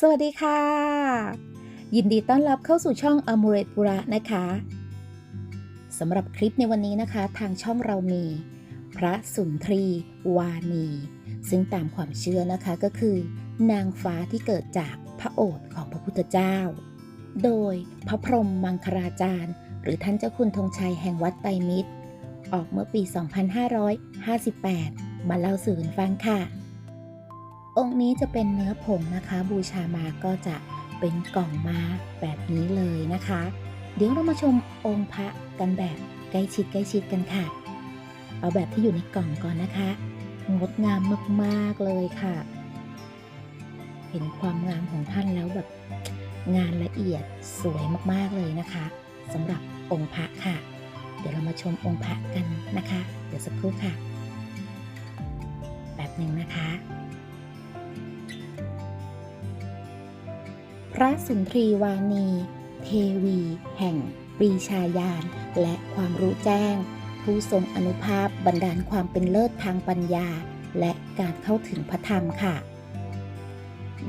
สวัสดีค่ะ ยินดีต้อนรับเข้าสู่ช่องอ m u r e t ปุระนะคะสำหรับคลิปในวันนี้นะคะ ทางช่องเรามี พระสุนทรีวานี ซึ่งตามความเชื่อนะคะก็คือ นางฟ้าที่เกิดจากพระโอษฐ์ของพระพุทธเจ้า โดยพระพรหมมังคลาจารย์ หรือท่านเจ้าคุณธงชัยแห่งวัดไตรมิตร ออกเมื่อปี 2558 มาเล่าสู่กันฟังค่ะ องค์นี้จะเป็นเนื้อผงนะคะ บูชามาก็จะเป็นกล่องมาแบบนี้เลยนะคะ เดี๋ยวเรามาชมองค์พระกันแบบใกล้ชิดใกล้ชิดกันค่ะ เอาแบบที่อยู่ในกล่องก่อนนะคะ งดงามมากๆเลยค่ะ เห็นความงามของท่านแล้วแบบงานละเอียดสวยมากๆเลยนะคะสำหรับองค์พระค่ะ เดี๋ยวเรามาชมองค์พระกันนะคะ เดี๋ยวสักครู่ค่ะ แบบหนึ่งนะคะ พระสุนทรีวานี เทวี แห่งปรีชาญาณและความรู้แจ้ง ผู้ทรงอนุภาพบันดาลความเป็นเลิศทางปัญญา และการเข้าถึงพระธรรมค่ะ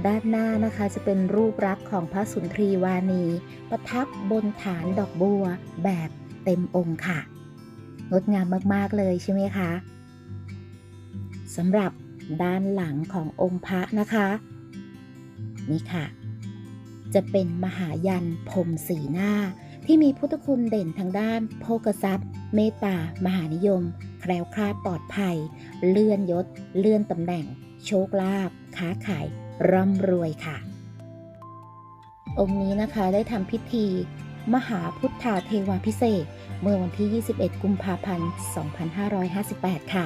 ด้านหน้านะคะจะเป็นรูปรักษ์ของพระสุนทรีวานี ประทับบนฐานดอกบัวแบบเต็มองค์ค่ะ งดงามมากๆเลยใช่ไหมคะสำหรับด้านหลังขององค์พระนะคะ นี่ค่ะ จะเป็นมหายันพรมสีหน้า ที่มีพุทธคุณเด่นทางด้าน โภกทรัพย์ เมตตามหานิยม แคล้วคลาดปลอดภัย เลื่อนยศ เลื่อนตำแหน่ง โชคลาภค้าขาย ร่ำรวยค่ะ องค์นี้นะคะได้ทำพิธี มหาพุทธาเทวาพิเศษ เมื่อวันที่ 21 กุมภาพันธ์ 2558 ค่ะ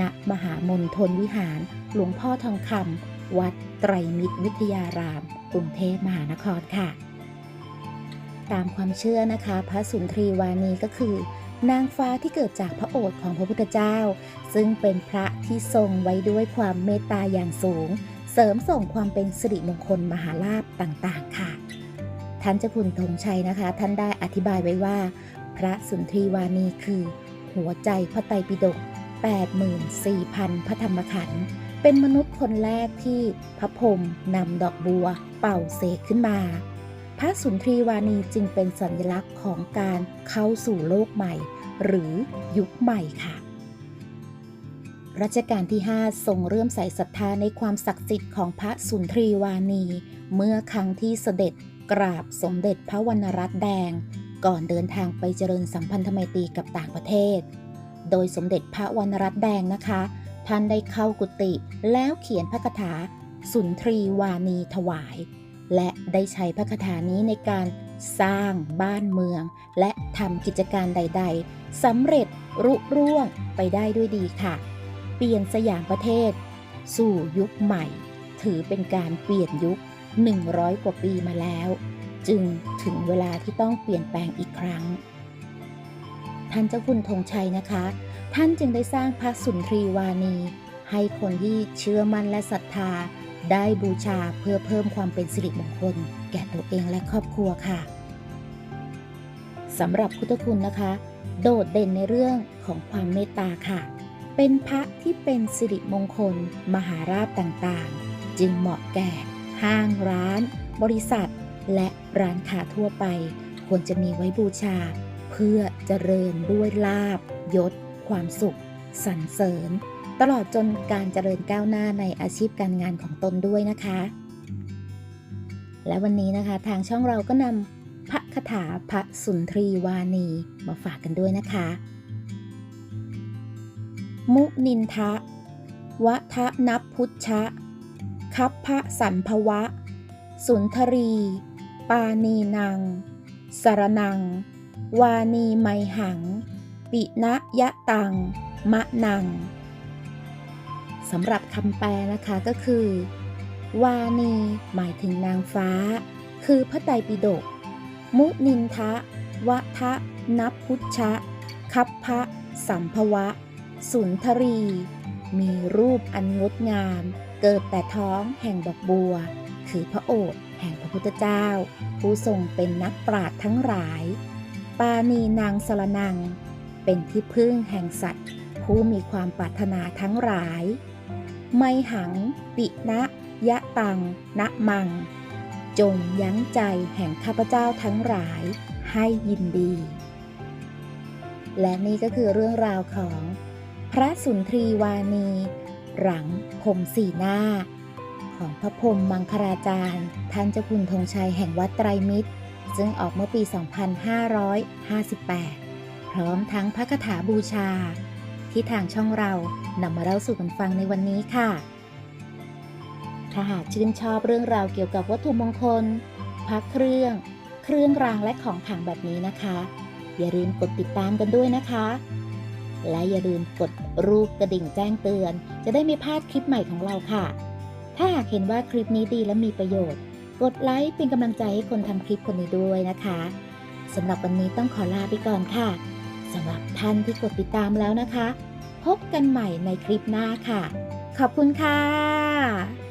ณมหามนทนวิหาร หลวงพ่อทองคำ วัดไตรมิตรวิทยาราม กรุงเทพมหานครค่ะ ตามความเชื่อนะคะ พระสุนทรีวานีก็คือ นางฟ้าที่เกิดจากพระโอษฐ์ของพระพุทธเจ้า ซึ่งเป็นพระที่ทรงไว้ด้วยความเมตตาอย่างสูง เสริมส่งความเป็นสิริมงคลมหาลาภต่างๆ ค่ะ ท่านเจ้าคุณธงชัยนะคะ ท่านได้อธิบายไว้ว่า พระสุนทรีวานีคือ หัวใจพระไตรปิฎก84,000 พระธรรมขันธ์ เป็นมนุษย์คนแรกที่พระพรหมนำดอกบัวเป่าเสกขึ้นมา พระสุนทรีวานีจึงเป็นสัญลักษณ์ของการเข้าสู่โลกใหม่ หรือยุคใหม่ค่ะรัชกาลที่ 5 ทรงเริ่อมใส่ศรัทธาในความศักดิ์สิทธิ์ของพระสุนทรีวานี เมื่อครั้งที่เสด็จกราบสมเด็จพระวรรณรัตน์แดง ก่อนเดินทางไปเจริญสัมพันธไมตรีกับต่างประเทศ โดยสมเด็จพระวรรณรัตน์แดงนะคะ ท่านได้เข้ากุฏิแล้วเขียนพระคาถาสุนทรีวานีถวาย และได้ใช้พระคาถานี้ในการสร้างบ้านเมือง และทำกิจการใด ๆสำเร็จรุร่วงไปได้ด้วยดีค่ะ เปลี่ยนสยามประเทศ สู่ยุคใหม่ ถือเป็นการเปลี่ยนยุค 100 กว่าปีมาแล้ว จึงถึงเวลาที่ต้องเปลี่ยนแปลงอีกครั้ง ท่านเจ้าคุณธงชัยนะคะ ท่านจึงได้สร้างพระสุนทรีวานี ให้คนที่เชื่อมั่นและศรัทธา ได้บูชาเพื่อเพิ่มความเป็นสิริมงคล แก่ตัวเองและครอบครัวค่ะสำหรับพุทธคุณนะคะ โดดเด่นในเรื่องของความเมตตาค่ะ เป็นพระที่เป็นสิริมงคล มหาราบต่างๆ จึงเหมาะแก่ ห้างร้าน บริษัท และร้านค้าทั่วไป ควรจะมีไว้บูชา เพื่อเจริญด้วยลาบยศ ความสุข สรรเสริญ ตลอดจนการเจริญก้าวหน้าในอาชีพการงานของตนด้วยนะคะ และวันนี้นะคะทางช่องเราก็นำพระคาถาพระสุนทรีวานีมาฝากกันด้วยนะคะ มุนินทะวะทะนับพุชชะคัพพระสันภวะ สุนทรี ปานีนังสารนัง วานีไมหัง ปินะยะตัง มะนังสำหรับคำแปลนะคะก็คือ วานี หมายถึงนางฟ้า คือพระไตรปิฎกมุนินทะวะทะนับพุชะ คัพพระสัมภวะ สุนทรี มีรูปอันงดงาม เกิดแต่ท้องแห่งดอกบัว คือพระโอษฐ์แห่งพระพุทธเจ้า ผู้ทรงเป็นนักปราชญ์ทั้งหลาย ปานีนางสรนัง เป็นที่พึ่งแห่งสัตว์ ผู้มีความปรารถนาทั้งหลาย ไมหัง ปินะยะตัง นะมัง จงยั้งใจแห่งข้าพเจ้าทั้งหลายให้ยินดี และนี่ก็คือเรื่องราวของ พระสุนทรีวานี หลังพรมสีหน้า ของพระพรมมังคลาจารย์ ท่านเจ้าคุณธงชัยแห่งวัดไตรมิตร ซึ่งออกเมื่อปี 2558 พร้อมทั้งพระคาถาบูชา ที่ทางช่องเรานำมาเล่าสู่กันฟังในวันนี้ค่ะ ถ้าหากชื่นชอบเรื่องราวเกี่ยวกับวัตถุมงคลพักเครื่อง เครื่องรางและของขลังแบบนี้นะคะ อย่าลืมกดติดตามกันด้วยนะคะ และอย่าลืมกดรูปกระดิ่งแจ้งเตือน จะได้ไม่พลาดคลิปใหม่ของเราค่ะ ถ้าหากเห็นว่าคลิปนี้ดีและมีประโยชน์ กดไลค์เป็นกำลังใจให้คนทำคลิปคนนี้ด้วยนะคะสำหรับวันนี้ต้องขอลาไปก่อนค่ะ สำหรับท่านที่กดติดตามแล้วนะคะ พบกันใหม่ในคลิปหน้าค่ะ ขอบคุณค่ะ